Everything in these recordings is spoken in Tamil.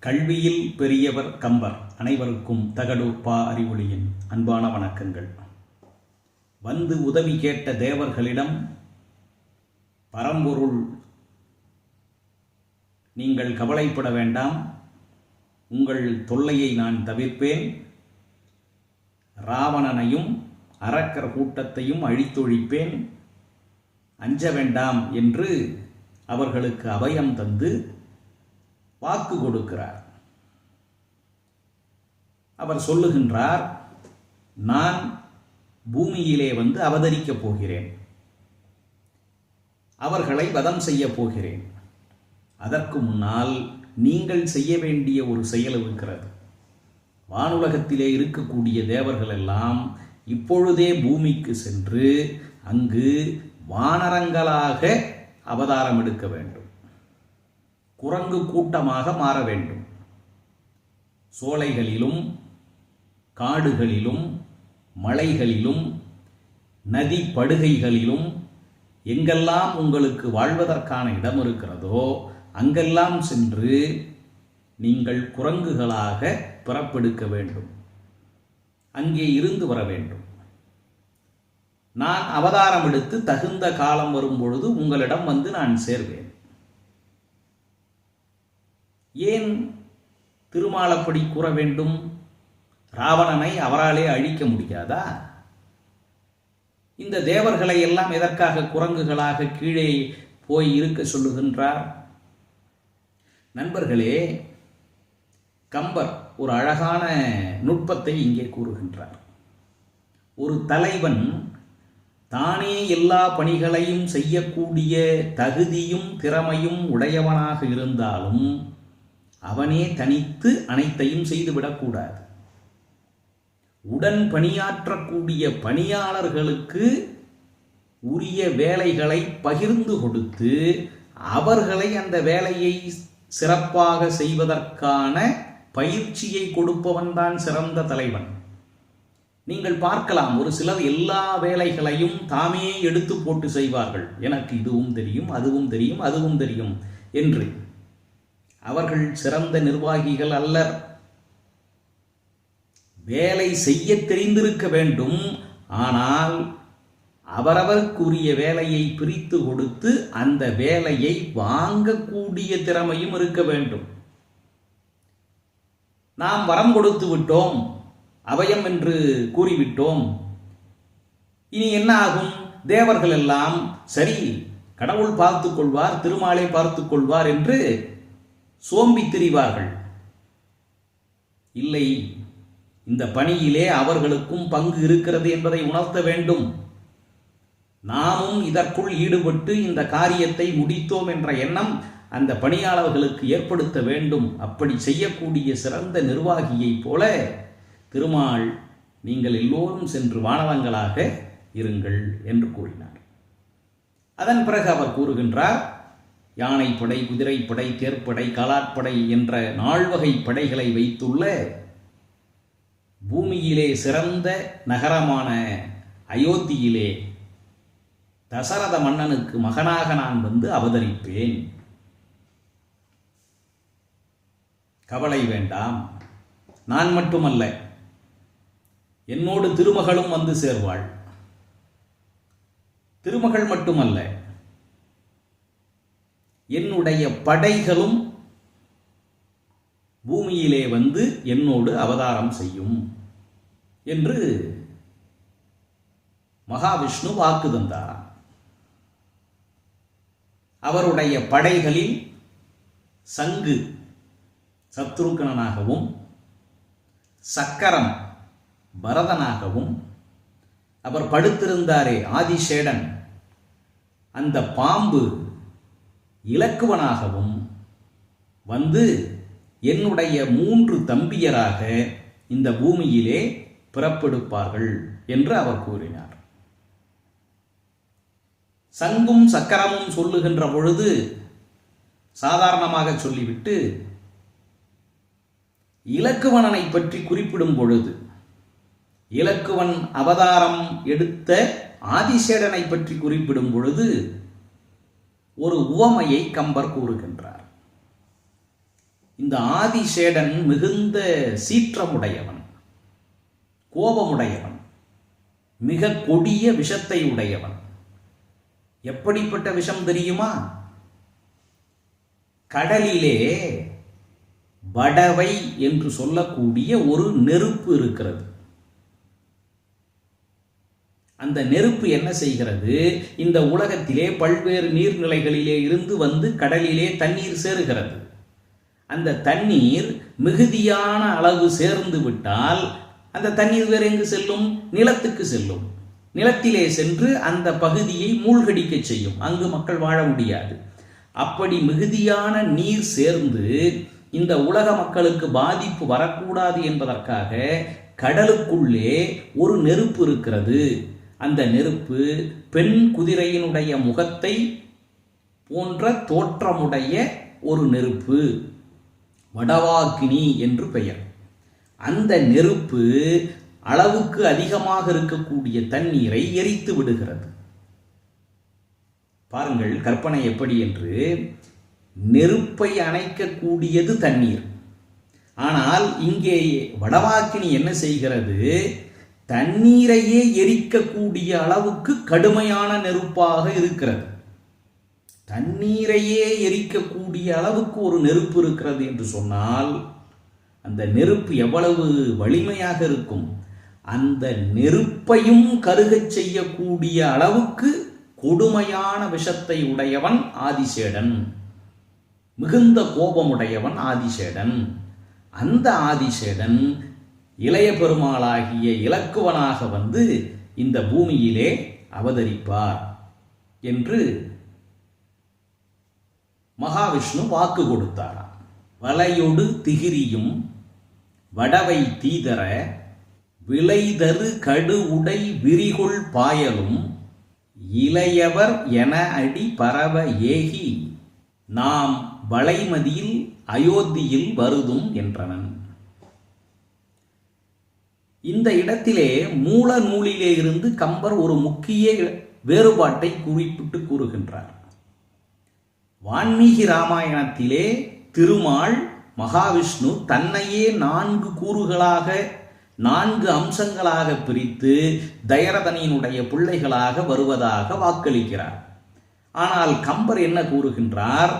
கல்வியில் பெரியவர் கம்பர். அனைவருக்கும் தகடு பா அறிவொளியின் அன்பான வணக்கங்கள். வந்து உதவி கேட்ட தேவர்களிடம் பரம்பொருள் நீங்கள் கவலைப்பட வேண்டாம். உங்கள் தொல்லையை நான் தவிர்ப்பேன். ராவணனையும் அரக்கர் கூட்டத்தையும் அழித்தொழிப்பேன். அஞ்ச வேண்டாம் என்று அவர்களுக்கு அபயம் தந்து வாக்கு கொடுக்கிறார். அவர் சொல்லுகின்றார் நான் பூமியிலே வந்து அவதரிக்கப் போகிறேன். அவர்களை வதம் செய்யப் போகிறேன். அதற்கு முன்னால் நீங்கள் செய்ய வேண்டிய ஒரு செயல் இருக்கிறது. வானுலகத்திலே இருக்கக்கூடிய தேவர்கள் எல்லாம் இப்பொழுதே பூமிக்கு சென்று அங்கு வானரங்களாக அவதாரம் எடுக்க வேண்டும். குரங்கு கூட்டமாக மாற வேண்டும். சோலைகளிலும் காடுகளிலும் மலைகளிலும் நதி படுகைகளிலும் எங்கெல்லாம் உங்களுக்கு வாழ்வதற்கான இடம் இருக்கிறதோ அங்கெல்லாம் சென்று நீங்கள் குரங்குகளாக பிறப்பெடுக்க வேண்டும். அங்கே இருந்து வர வேண்டும். நான் அவதாரம் எடுத்து தகுந்த காலம் வரும் பொழுது உங்களிடம் வந்து நான் சேர்வேன். ஏன் திருமாலப்படி கூற வேண்டும்? ராவணனை அவராலே அழிக்க முடியாதா? இந்த தேவர்களை எல்லாம் எதற்காக குரங்குகளாக கீழே போய் இருக்க சொல்லுகின்றார்? நண்பர்களே கம்பர் ஒரு அழகான நுட்பத்தை இங்கே கூறுகின்றார். ஒரு தலைவன் தானே எல்லா பணிகளையும் செய்யக்கூடிய தகுதியும் திறமையும் உடையவனாக இருந்தாலும் அவனே தனித்து அனைத்தையும் செய்துவிடக்கூடாது. உடன் பணியாற்றக்கூடிய பணியாளர்களுக்கு உரிய வேலைகளை பகிர்ந்து கொடுத்து அவர்களை அந்த வேலையை சிறப்பாக செய்வதற்கான பயிற்சியை கொடுப்பவன்தான் சிறந்த தலைவன். நீங்கள் பார்க்கலாம் ஒரு சிலர் எல்லா வேலைகளையும் தாமே எடுத்து போட்டு செய்வார்கள். எனக்கு இதுவும் தெரியும் அதுவும் தெரியும் அதுவும் தெரியும் என்று. அவர்கள் சிறந்த நிர்வாகிகள் அல்லர். வேலை செய்ய தெரிந்திருக்க வேண்டும். ஆனால் அவரவருக்குரிய வேலையை பிரித்து கொடுத்து அந்த வேலையை வாங்கக்கூடிய திறமையும் இருக்க வேண்டும். நாம் வரம் கொடுத்து விட்டோம். அபயம் என்று கூறிவிட்டோம். இனி என்ன ஆகும்? தேவர்கள் எல்லாம் சரி கடவுள் பார்த்து கொள்வார் திருமாலை பார்த்து கொள்வார் என்று சோம்பி திரிவார்கள். இல்லை இந்த பணியிலே அவர்களுக்கும் பங்கு இருக்கிறது என்பதை உணர்த்த வேண்டும். நாமும் இதற்குள் ஈடுபட்டு இந்த காரியத்தை முடித்தோம் என்ற எண்ணம் அந்த பணியாளர்களுக்கு ஏற்படுத்த வேண்டும். அப்படி செய்யக்கூடிய சிறந்த நிர்வாகியைப் போல திருமால் நீங்கள் எல்லோரும் சென்று வானவங்களாக இருங்கள் என்று கூறினார். அதன் பிறகு அவர் கூறுகின்றார் யானைப்படை குதிரைப்படை தேர்ப்படை காலாட்படை என்ற நால்வகை படைகளை வைத்துள்ள பூமியிலே சிறந்த நகரமான அயோத்தியிலே தசரத மன்னனுக்கு மகனாக நான் வந்து அவதரிப்பேன். கவலை வேண்டாம். நான் மட்டுமல்ல என்னோடு திருமகளும் வந்து சேர்வாள். திருமகள் மட்டுமல்ல என்னுடைய படைகளும் பூமியிலே வந்து என்னோடு அவதாரம் செய்யும் என்று மகாவிஷ்ணு வாக்கு தந்தார் அவருடைய படைகளில் சங்கு சத்ருகனாகவும் சக்கரம் பரதனாகவும் அவர் படுத்திருந்தாரே ஆதிசேடன். அந்த பாம்பு இலக்குவனாகவும் வந்து என்னுடைய மூன்று தம்பியராக இந்த பூமியிலே பிறப்பெடுப்பார்கள் என்று அவர் கூறினார். சங்கும் சக்கரமும் சொல்லுகின்ற பொழுது சாதாரணமாக சொல்லிவிட்டு இலக்குவனனை பற்றி குறிப்பிடும் பொழுது இலக்குவன் அவதாரம் எடுத்த ஆதிசேடனை பற்றி குறிப்பிடும் பொழுது ஒரு உவமையை கம்பர் கூறுகின்றார். இந்த ஆதிசேடன் மிகுந்த சீற்றமுடையவன் கோபமுடையவன் மிக கொடிய விஷத்தை உடையவன். எப்படிப்பட்ட விஷம் தெரியுமா? கடலிலே வடவை என்று சொல்லக்கூடிய ஒரு நெருப்பு இருக்கிறது. அந்த நெருப்பு என்ன செய்கிறது? இந்த உலகத்திலே பல்வேறு நீர்நிலைகளிலே இருந்து வந்து கடலிலே தண்ணீர் சேருகிறது. அந்த தண்ணீர் மிகுதியான அளவு சேர்ந்து விட்டால் அந்த தண்ணீர் வேறு எங்கு செல்லும்? நிலத்துக்கு செல்லும். நிலத்திலே சென்று அந்த பகுதியை மூழ்கடிக்க செய்யும். அங்கு மக்கள் வாழ முடியாது. அப்படி மிகுதியான நீர் சேர்ந்து இந்த உலக மக்களுக்கு பாதிப்பு வரக்கூடாது என்பதற்காக கடலுக்குள்ளே ஒரு நெருப்பு இருக்கிறது. அந்த நெருப்பு பெண் குதிரையினுடைய முகத்தை போன்ற தோற்றமுடைய ஒரு நெருப்பு. வடவாக்கினி என்று பெயர். அந்த நெருப்பு அளவுக்கு அதிகமாக இருக்கக்கூடிய தண்ணீரை எரித்து விடுகிறது. பாருங்கள் கற்பனை எப்படி என்று. நெருப்பை அணைக்கக்கூடியது தண்ணீர். ஆனால் இங்கே வடவாக்கினி என்ன செய்கிறது? தண்ணீரையே எரிக்கக்கூடிய அளவுக்கு கடுமையான நெருப்பாக இருக்கிறது. தண்ணீரையே எரிக்கக்கூடிய அளவுக்கு ஒரு நெருப்பு இருக்கிறது என்று சொன்னால் அந்த நெருப்பு எவ்வளவு வலிமையாக இருக்கும்? அந்த நெருப்பையும் கருகச் செய்யக்கூடிய அளவுக்கு கொடுமையான விஷத்தை உடையவன் ஆதிசேடன். மிகுந்த கோபமுடையவன் ஆதிசேடன். அந்த ஆதிசேடன் இளைய பெருமாளாகிய இலக்குவனாக வந்து இந்த பூமியிலே அவதரிப்பார் என்று மகாவிஷ்ணு வாக்கு கொடுத்தாராம். வலையொடு திகிரியும் வடவை தீதர விளைதரு கடு உடை விரிகொள் பாயலும் இளையவர் என அடி பரவ ஏகி நாம் வளைமதியில் அயோத்தியில் வருதும் என்றனன். இந்த இடத்திலே மூல நூலிலே இருந்து கம்பர் ஒரு முக்கிய வேறுபாட்டை குறிப்பிட்டு கூறுகின்றார். வான்மீகி ராமாயணத்திலே திருமால் மகாவிஷ்ணு தன்னையே நான்கு கூறுகளாக நான்கு அம்சங்களாக பிரித்து தயரதனியினுடைய பிள்ளைகளாக வருவதாக வாக்களிக்கிறார். ஆனால் கம்பர் என்ன கூறுகின்றார்?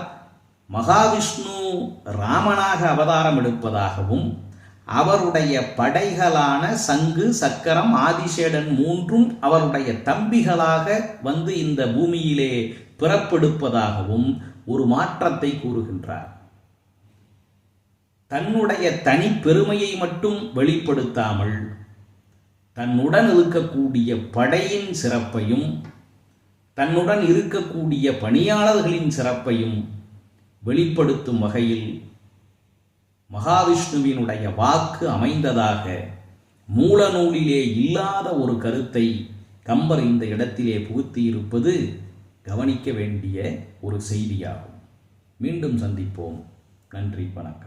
மகாவிஷ்ணு ராமனாக அவதாரம் எடுப்பதாகவும் அவருடைய படைகளான சங்கு சக்கரம் ஆதிசேடன் மூன்றும் அவருடைய தம்பிகளாக வந்து இந்த பூமியிலே பிறப்பெடுப்பதாகவும் ஒரு மாற்றத்தை கூறுகின்றார். தன்னுடைய தனி பெருமையை மட்டும் வெளிப்படுத்தாமல் தன்னுடன் இருக்கக்கூடிய படையின் சிறப்பையும் தன்னுடன் இருக்கக்கூடிய பணியாளர்களின் சிறப்பையும் வெளிப்படுத்தும் வகையில் மகாவிஷ்ணுவினுடைய வாக்கு அமைந்ததாக மூலநூலிலே இல்லாத ஒரு கருத்தை கம்பர் இந்த இடத்திலே புகுத்தியிருப்பது கவனிக்க வேண்டிய ஒரு செய்தியாகும். மீண்டும் சந்திப்போம். நன்றி வணக்கம்.